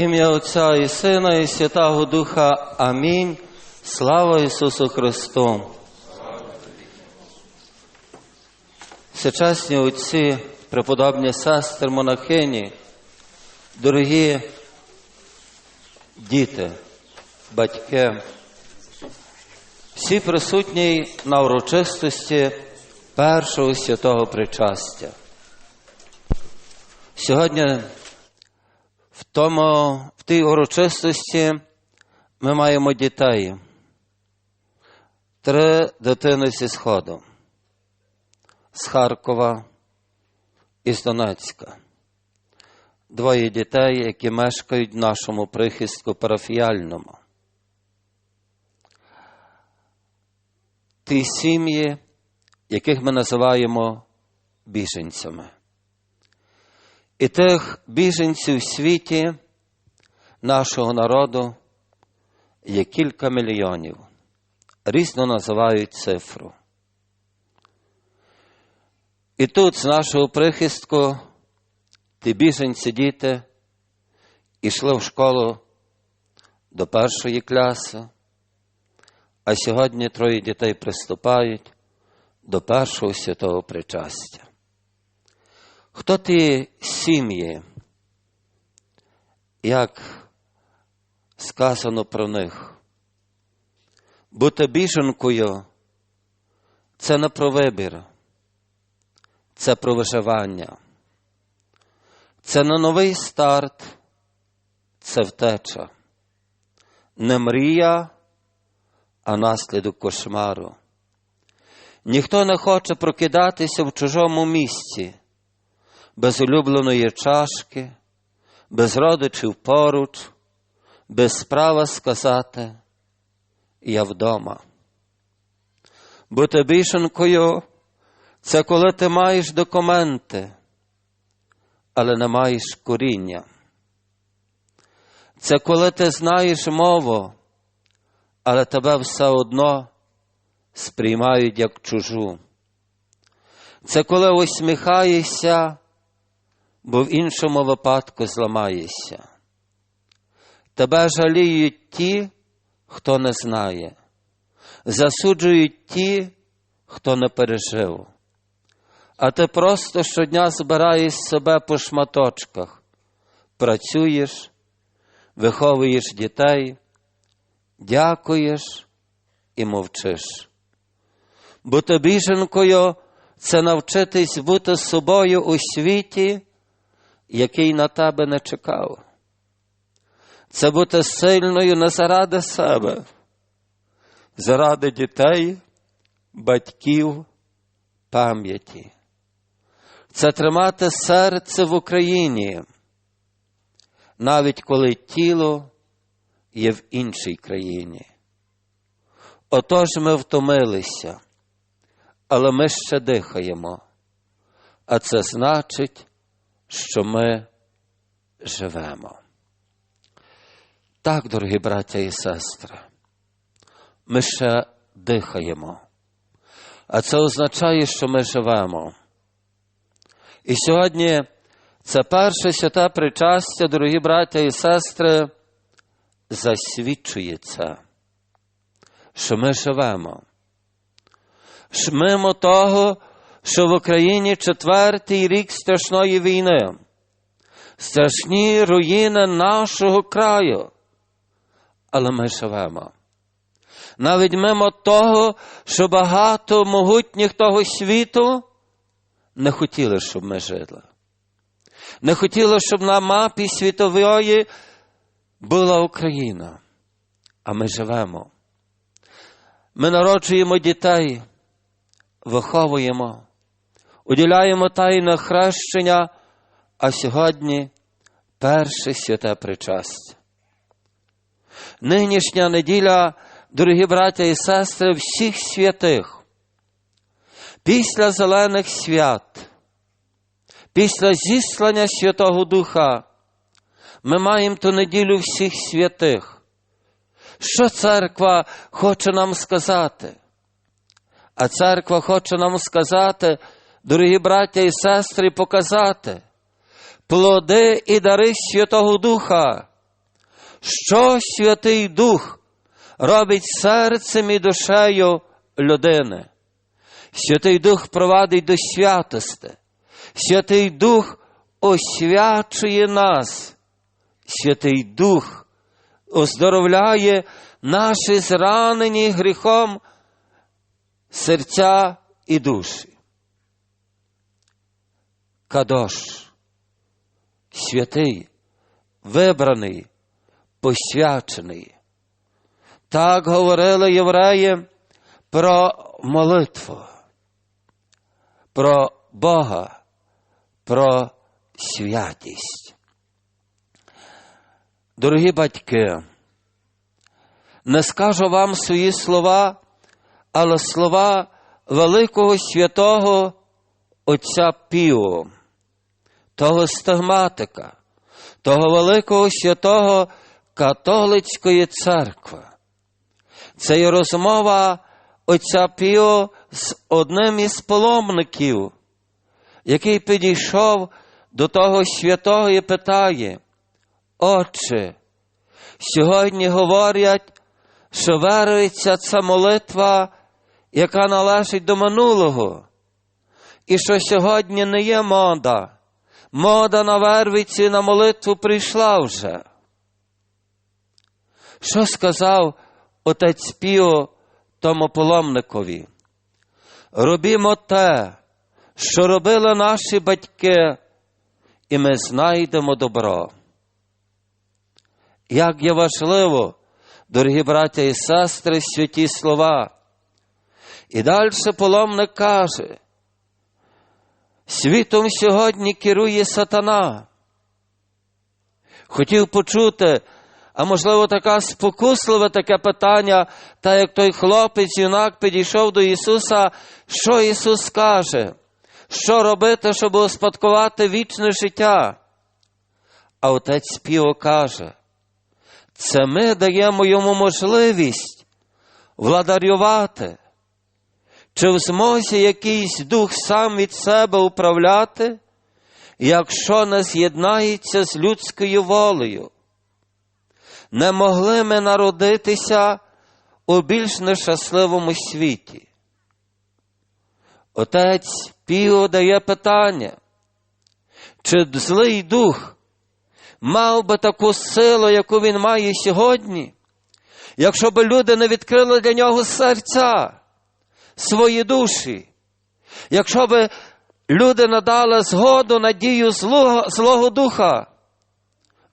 Ім'я Отця і Сина, і Святого Духа. Амінь. Слава Ісусу Христу. Всечасні отці, преподобні сестри, монахині, дорогі діти, батьки, всі присутні на урочистості першого святого причастя. Сьогодні в, тому, в тій урочистості ми маємо дітей. Три дитини зі Сходу, з Харкова і з Донецька. Двоє дітей, які мешкають в нашому прихистку парафіяльному. Ті сім'ї, яких ми називаємо біженцями. І тих біженців в світі нашого народу є кілька мільйонів. Різно називають цифру. І тут з нашого прихистку ті біженці діти йшли в школу до першої класи, а сьогодні троє дітей приступають до першого святого причастя. Хто ті сім'ї, як сказано про них? Бути біженкою це не про вибір, це про виживання, це не новий старт, це втеча, не мрія, а наслідок кошмару. Ніхто не хоче прокидатися в чужому місці без улюбленої чашки, без родичів поруч, без права сказати я вдома. Бути бішенкою це коли ти маєш документи, але не маєш коріння. Це коли ти знаєш мову, але тебе все одно сприймають як чужу. Це коли усміхаєшся, бо в іншому випадку зламаєшся. Тебе жаліють ті, хто не знає, засуджують ті, хто не пережив. А ти просто щодня збираєш себе по шматочках, працюєш, виховуєш дітей, дякуєш і мовчиш. Бути біженкою це навчитись бути собою у світі, який на тебе не чекав. Це бути сильною не заради себе, заради дітей, батьків, пам'яті. Це тримати серце в Україні, навіть коли тіло є в іншій країні. Отож ми втомилися, але ми ще дихаємо, а це значить, що ми живемо. Так, дорогі браття і сестри, ми ще дихаємо, а це означає, що ми живемо. І сьогодні це перше святе причастя, дорогі браття і сестри, засвідчується, що ми живемо. Мимо того, що в Україні четвертий рік страшної війни, страшні руїни нашого краю, але ми живемо. Навіть мимо того, що багато могутніх того світу не хотіли, щоб ми жили. Не хотіли, щоб на мапі світової була Україна. А ми живемо. Ми народжуємо дітей, виховуємо, уділяємо тайне хрещення, а сьогодні перше святе причастя. Нинішня неділя, дорогі браття і сестри, всіх святих, після зелених свят, після зіслання Святого Духа, ми маємо ту неділю всіх святих. Що церква хоче нам сказати? А церква хоче нам сказати, дорогі браття і сестри, показати плоди і дари Святого Духа що Святий Дух робить серцем і душею людини. Святий Дух провадить до святости. Святий Дух освячує нас. Святий Дух оздоровляє наші зранені гріхом серця і душі. Кадош, святий, вибраний, посвячений. Так говорили євреї про молитву, про Бога, про святість. Дорогі батьки, не скажу вам свої слова, але слова великого святого Отця Піо, того стигматика, того великого святого католицької церкви. Це є розмова Отця Піо з одним із паломників, який підійшов до того святого і питає, Отче, сьогодні говорять, що верується ця молитва, яка належить до минулого, і що сьогодні не є мода. Мода на вервиці на молитву прийшла вже. Що сказав отець Піо тому паломникові? Робімо те, що робили наші батьки, і ми знайдемо добро. Як є важливо, дорогі браття і сестри, святі слова. І далі паломник каже, світом сьогодні керує сатана. Хотів почути, а можливо, така спокусливе таке питання, та як той хлопець, юнак підійшов до Ісуса, що Ісус каже, що робити, щоб успадкувати вічне життя. А отець Піо каже, це ми даємо йому можливість владарювати, чи змозі якийсь дух сам від себе управляти, якщо не з'єднається з людською волею. Не могли ми народитися у більш нещасливому світі. Отець Піо дає питання, чи злий дух мав би таку силу, яку він має сьогодні, якщо б люди не відкрили для нього серця, свої душі, якщо б люди надали згоду надію злого, злого духа,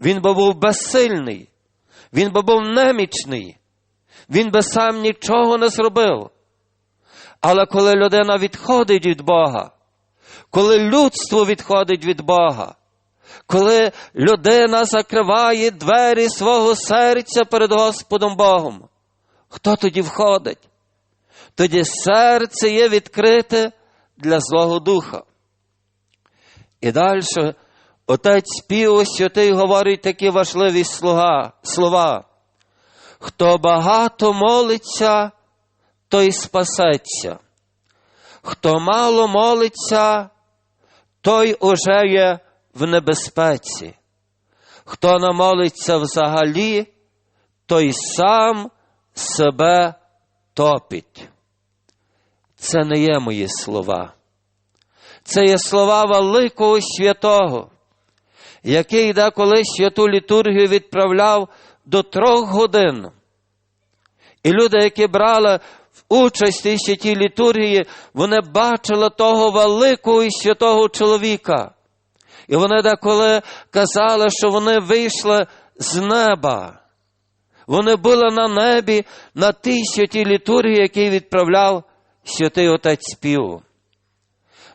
він би був безсильний, він би був немічний, він би сам нічого не зробив. Але коли людина відходить від Бога, коли людство відходить від Бога, коли людина закриває двері свого серця перед Господом Богом, хто тоді входить? Тоді серце є відкрите для Злого Духа. І далі отець Піо Святий говорить такі важливі слова. Хто багато молиться, той спасеться. Хто мало молиться, той уже є в небезпеці. Хто не молиться взагалі, той сам себе топить. Це не є мої слова. Це є слова великого святого, який деколи святу літургію відправляв до трьох годин. І люди, які брали участь у святій літургії, вони бачили того великого і святого чоловіка. І вони деколи казали, що вони вийшли з неба. Вони були на небі на тій святій літургії, який відправляв святий отець Пів.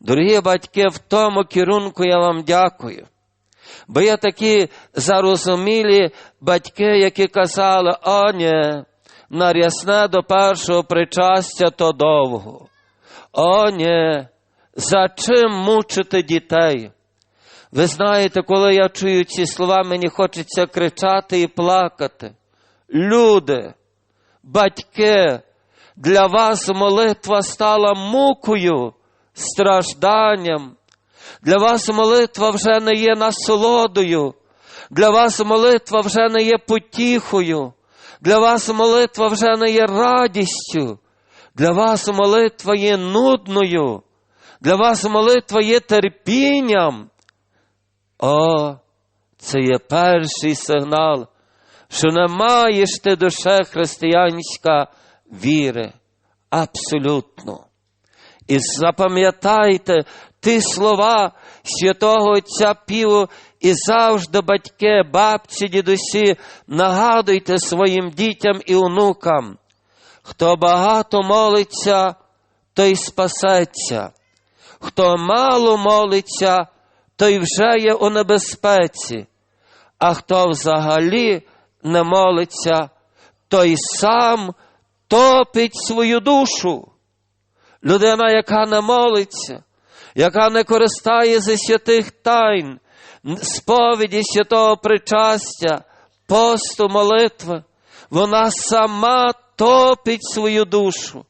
Дорогі батьки, в тому керунку я вам дякую. Бо є такі зарозумілі батьки, які казали, о, ні, на до першого причастя то довго. О, ні, за чим мучити дітей? Ви знаєте, коли я чую ці слова, мені хочеться кричати і плакати. Люди, батьки, для вас молитва стала мукою, стражданням. Для вас молитва вже не є насолодою. Для вас молитва вже не є потіхою, для вас молитва вже не є радістю, для вас молитва є нудною, для вас молитва є терпінням. О, це є перший сигнал, що не маєш ти душе християнська віри. Абсолютно. І запам'ятайте ті слова святого Отця Піву і завжди батьки, бабці, дідусі, нагадуйте своїм дітям і онукам, хто багато молиться, той спасеться, хто мало молиться, той вже є у небезпеці, а хто взагалі не молиться, той сам топить свою душу. Людина, яка не молиться, яка не користає зі святих тайн, сповіді святого причастя, посту, молитви, вона сама топить свою душу.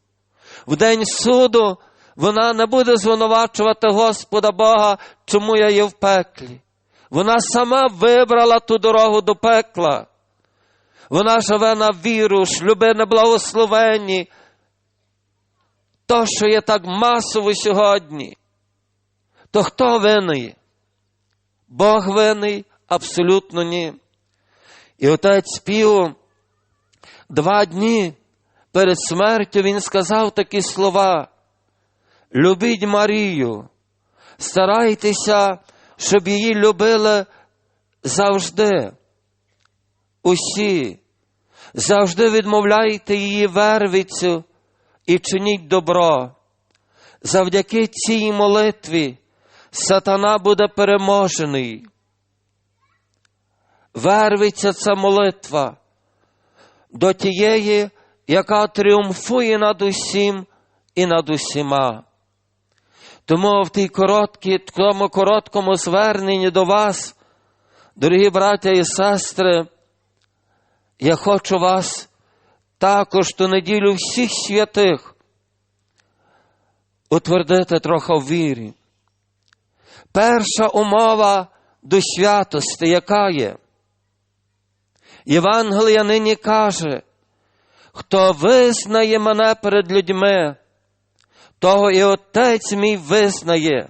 В день суду вона не буде звинувачувати Господа Бога, чому я є в пеклі. Вона сама вибрала ту дорогу до пекла. Вона живе на віру, шлюби на благословенні. То, що є так масово сьогодні, то хто винний? Бог винний? Абсолютно ні. І отець Піо два дні перед смертю він сказав такі слова: Любіть Марію, старайтеся, щоб її любили завжди. Усі, завжди відмовляйте її вервицю і чиніть добро. Завдяки цій молитві сатана буде переможений. Вервиться ця молитва до тієї, яка тріумфує над усім і над усіма. Тому в тій короткі, тому короткому зверненні до вас, дорогі браття і сестри, я хочу вас також ту неділю всіх святих утвердити трохи в вірі. Перша умова до святості, яка є? Євангелія нині каже, хто визнає мене перед людьми, того і Отець мій визнає.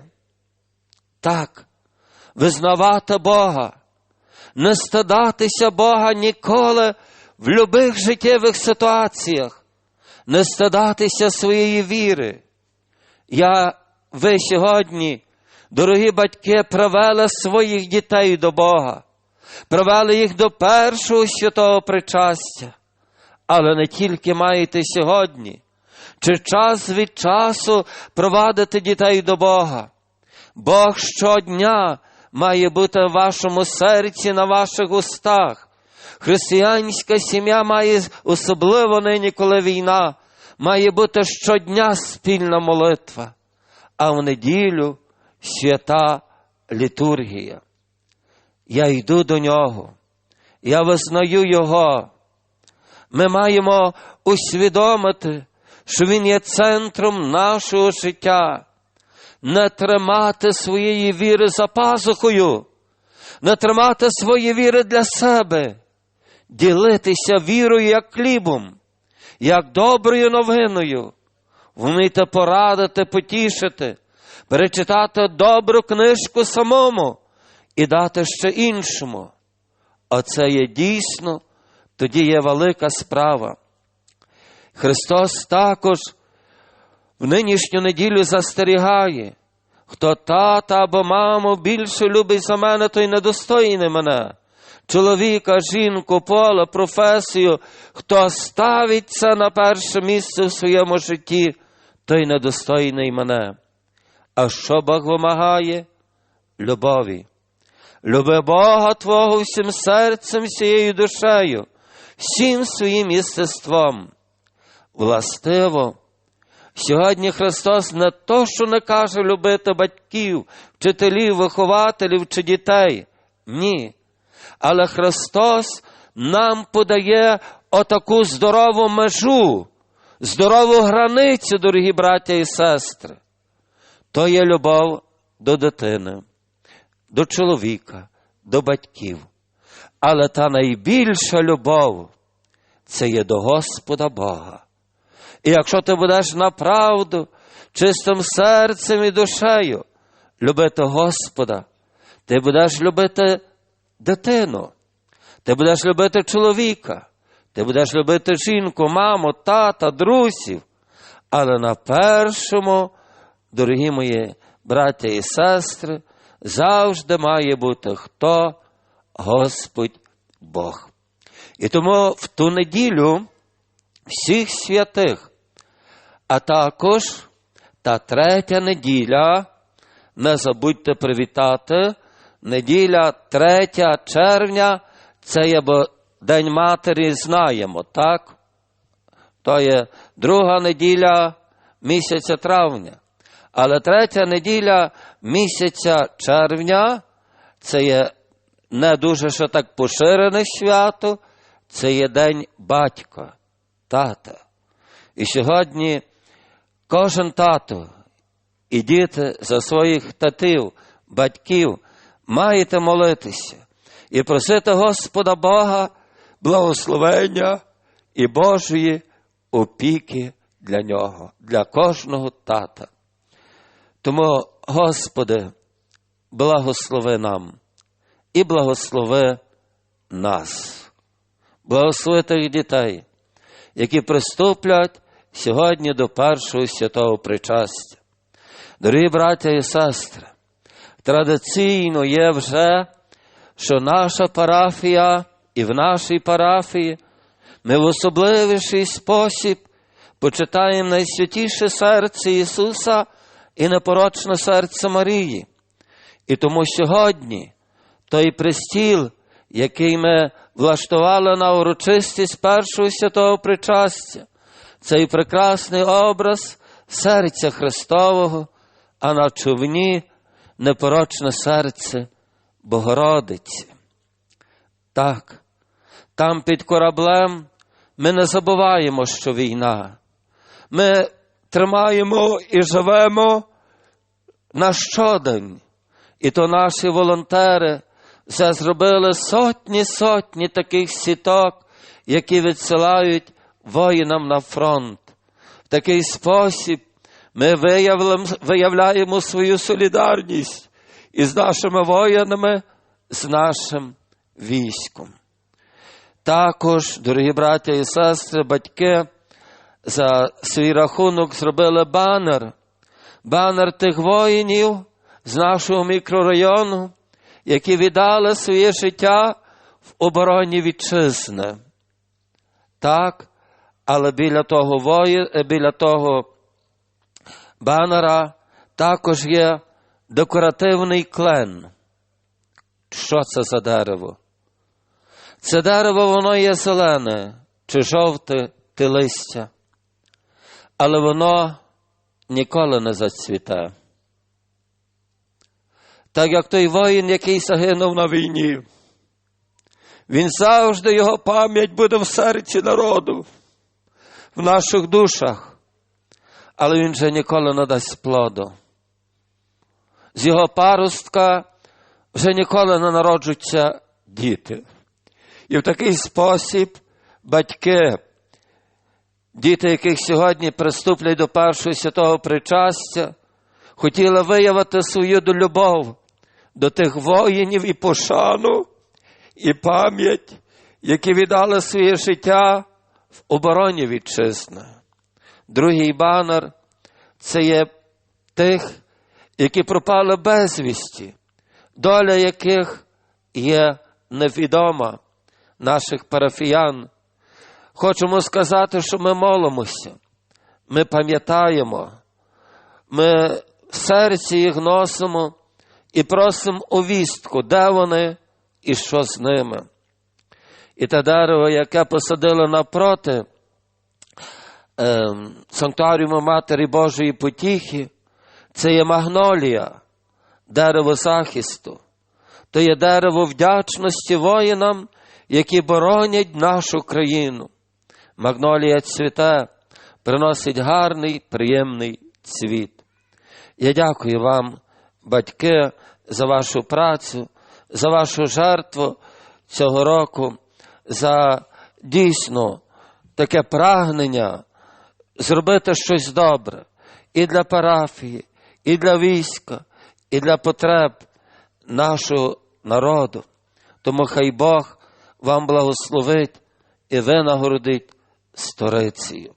Так, визнавати Бога, не стидатися Бога ніколи в любих життєвих ситуаціях, не стидатися своєї віри. Я, ви сьогодні, дорогі батьки, привели своїх дітей до Бога, привели їх до першого святого причастя, але не тільки маєте сьогодні, чи час від часу провадити дітей до Бога. Бог щодня має бути в вашому серці, на ваших устах. Християнська сім'я має, особливо нині, коли війна, має бути щодня спільна молитва, а в неділю свята літургія. Я йду до нього, я визнаю Його. Ми маємо усвідомити, що Він є центром нашого життя, не тримати своєї віри за пазухою, не тримати свої віри для себе, ділитися вірою як хлібом, як доброю новиною, вміти порадити, потішити, перечитати добру книжку самому і дати ще іншому. Оце є дійсно, тоді є велика справа. Христос також в нинішню неділю застерігає, хто тата або маму більше любить за мене, той недостойний мене. Чоловіка, жінку, поле, професію, хто ставить це на перше місце в своєму житті, той недостойний мене. А що Бог вимагає? Любові. Люби Бога Твого всім серцем, всією душею, всім своїм єстеством. Властиво, сьогодні Христос не то, що не каже любити батьків, вчителів, вихователів чи дітей. Ні. Але Христос нам подає отаку здорову межу, здорову границю, дорогі браття і сестри. То є любов до дитини, до чоловіка, до батьків. Але та найбільша любов це є до Господа Бога. І якщо ти будеш направду, чистим серцем і душею любити Господа, ти будеш любити дитину, ти будеш любити чоловіка, ти будеш любити жінку, маму, тата, друзів. Але на першому, дорогі мої браття і сестри, завжди має бути хто? Господь Бог. І тому в ту неділю всіх святих, а також та третя неділя, не забудьте привітати, неділя 3 червня, це є День Матері, знаємо, так? То є друга неділя місяця травня. Але третя неділя місяця червня це є не дуже що так поширене свято, це є День батька, тата. І сьогодні кожен тато і діти за своїх татів, батьків маєте молитися і просити Господа Бога благословення і Божої опіки для нього, для кожного тата. Тому, Господи, благослови нам і благослови нас, благослови тих дітей, які приступлять сьогодні до першого святого причастя. Дорогі браття і сестри, традиційно є вже, що наша парафія і в нашій парафії ми в особливіший спосіб почитаємо найсвятіше серце Ісуса і непорочне серце Марії. І тому сьогодні той пристіл, який ми влаштували на урочистість першого святого причастя, цей прекрасний образ серця Христового, а на човні непорочне серце Богородиці. Так, там під кораблем ми не забуваємо, що війна. Ми тримаємо і живемо на щодень. І то наші волонтери вже зробили сотні сотні таких сіток, які відсилають воїнам на фронт. В такий спосіб ми виявляємо свою солідарність із нашими воїнами, з нашим військом. Також, дорогі браття і сестри, батьки за свій рахунок зробили банер, банер тих воїнів з нашого мікрорайону, які віддали своє життя в обороні вітчизни. Так, але біля того вої, біля того банера також є декоративний клен. Що це за дерево? Це дерево воно є зелене чи жовте ти листя, але воно ніколи не зацвіте. Так як той воїн, який загинув на війні, він завжди його пам'ять буде в серці народу, в наших душах, але він же ніколи не дасть плоду. З його паростка вже ніколи не народжуються діти. І в такий спосіб батьки, діти, яких сьогодні приступлять до першого святого причастя, хотіли виявити свою любов до тих воїнів і пошану, і пам'ять, які віддали своє життя в обороні вітчизни. Другий банер це є тих, які пропали безвісті, доля яких є невідома наших парафіян. Хочемо сказати, що ми молимося, ми пам'ятаємо, ми в серці їх носимо і просимо у вістку, де вони і що з ними. І те дерево, яке посадили напроти е, санктуаріуму Матері Божої Потіхи, це є магнолія, дерево захисту, то є дерево вдячності воїнам, які боронять нашу країну. Магнолія цвіте, приносить гарний, приємний цвіт. Я дякую вам, батьки, за вашу працю, за вашу жертву цього року за дійсно таке прагнення зробити щось добре і для парафії, і для війська, і для потреб нашого народу. Тому хай Бог вам благословить і винагородить сторицею.